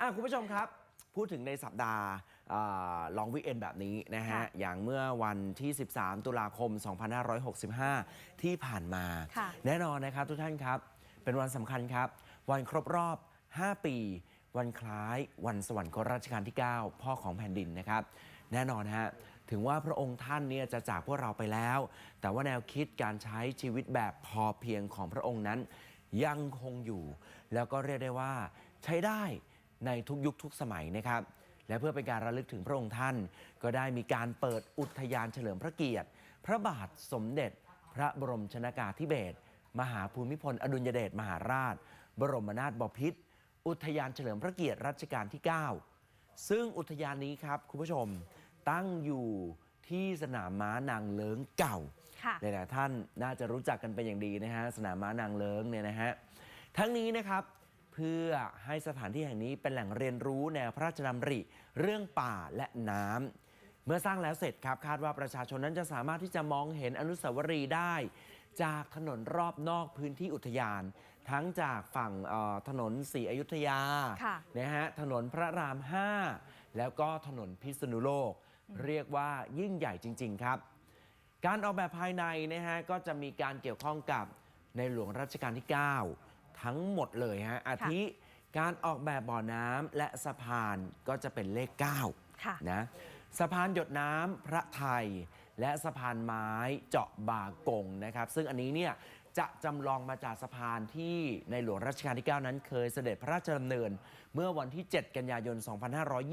อะคุณผู้ชมครับ พูดถึงในสัปดาห์ลองวิเอนแบบนี้นะฮะค่ะอย่างเมื่อวันที่ 13 ตุลาคม 2565 ที่ผ่านมาค่ะแน่นอนนะครับทุกท่านครับ เป็นวันสำคัญครับ วันครบรอบ 5 ปี วันคล้ายวันสวรรคตรัชกาลที่ 9 พ่อของแผ่นดินนะครับ แน่นอนฮะถึงว่าพระองค์ท่านเนี่ยจะจากพวกเราไปแล้ว แต่ว่าแนวคิดการใช้ชีวิตแบบพอเพียงของพระองค์นั้น ยังคงอยู่ แล้วก็เรียกได้ว่าใช้ได้ ในทุกยุคทุกสมัยนะครับ และเพื่อเป็นการระลึกถึงพระองค์ท่าน ก็ได้มีการเปิดอุทยานเฉลิมพระเกียรติ พระบาทสมเด็จ พระบรมชนากาธิเบศรมหาภูมิพล อดุลยเดชมหาราช บรมนาถบพิตรอุทยานเฉลิมพระเกียรติรัชกาลที่ 9 ซึ่งอุทยานนี้ครับคุณผู้ชมตั้งอยู่ที่สนามม้านางเลิ้งเก่าค่ะหลายๆท่านน่าจะรู้จักกันเป็นอย่างดีนะฮะสนามม้านางเลิงเนี่ยนะฮะทั้งนี้นะครับ เพื่อให้สถานที่แห่งนี้เป็นแหล่งเรียนรู้แนวพระราชดำริ เรื่องป่าและน้ำเมื่อสร้างแล้วเสร็จครับคาดว่าประชาชนนั้นจะสามารถที่จะมองเห็นอนุสาวรีย์ได้ จากถนนรอบนอกพื้นที่อุทยาน ทั้งจากฝั่งเอ่อถนนศรีอยุธยาค่ะนะฮะถนนพระราม 5 แล้วก็ถนนพิษณุโลก เรียกว่ายิ่งใหญ่จริง ๆ ครับการออกแบบภายในนะฮะก็จะมีการเกี่ยวข้องกับในหลวงรัชกาลที่ 9 ทั้งหมดเลยฮะอาทิการออกแบบบ่อน้ำและสะพานก็จะเป็นเลข9ค่ะนะสะพานหยดน้ำพระไทย และสะพานไม้เจาะบากงนะครับ ซึ่งอันนี้เนี่ยจะจำลองมาจากสะพานที่ในหลวงรัชกาลที่ 9 นั้นเคยเสด็จพระราชดำเนิน เมื่อวันที่ 7 กันยายน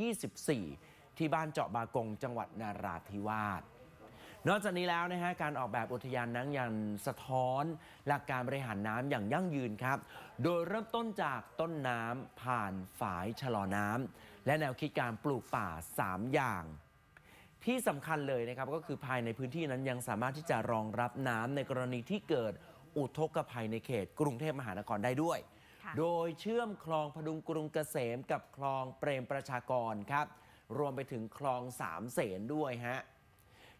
2524 ที่บ้านเจาะบากงจังหวัดนาราธิวาส นอกจากนี้แล้วนะฮะการออกแบบอุทยานนั้นยังสะท้อนหลักการบริหารน้ำอย่างยั่งยืนครับ โดยเริ่มต้นจากต้นน้ำผ่านฝายชะลอน้ำและแนวคิดการปลูกป่า 3 อย่าง ที่สำคัญเลยนะครับก็คือภายในพื้นที่นั้นยังสามารถที่จะรองรับน้ำในกรณีที่เกิดอุทกภัยในเขต กรุงเทพมหานครได้ด้วยค่ะโดยเชื่อมคลองพดุงกรุงเกษมกับคลองเปรมประชากรครับ รวมไปถึงคลองสามเสนด้วยฮะ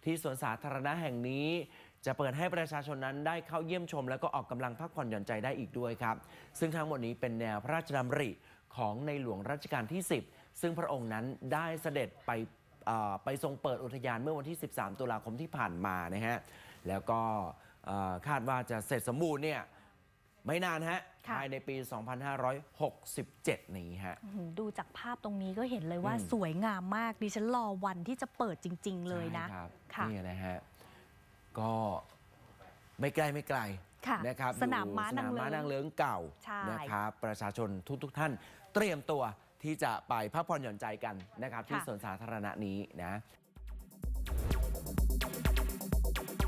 ที่สวนสาธารณะแห่งนี้จะเปิดให้ประชาชนนั้นได้เข้าเยี่ยมชม และก็ออกกำลังพักผ่อนหย่อนใจได้อีกด้วยครับ ซึ่งทั้งหมดนี้เป็นแนวพระราชดำริของในหลวงรัชกาลที่ 10 ซึ่งพระองค์นั้นได้เสด็จไปไปทรงเปิดอุทยานเมื่อวันที่ 13 ตุลาคมที่ผ่านมานะฮะแล้วก็คาดว่าจะเสร็จสมบูรณ์เนี่ย ไม่นานฮะค่ะ ภายในปี 2567 นี้ฮะ อื้อหือดูจากภาพตรงนี้ก็เห็นเลยว่าอืม สวยงามมาก ดิฉันรอวันที่จะเปิดจริง ๆ เลยนะ ใช่ครับค่ะนี่นะฮะ ก็ไม่ไกลไม่ไกลค่ะนะครับสนามอยู่ม้าสนามม้านานางงเลิ้เลิ้งงเก่าใช่ นะครับประชาชนทุกๆทท่าน เตรียมตัวที่จะไปพักผ่อนหย่อนใจกันนะครับ ที่ค่ะสวนสาธารณะนี้นะ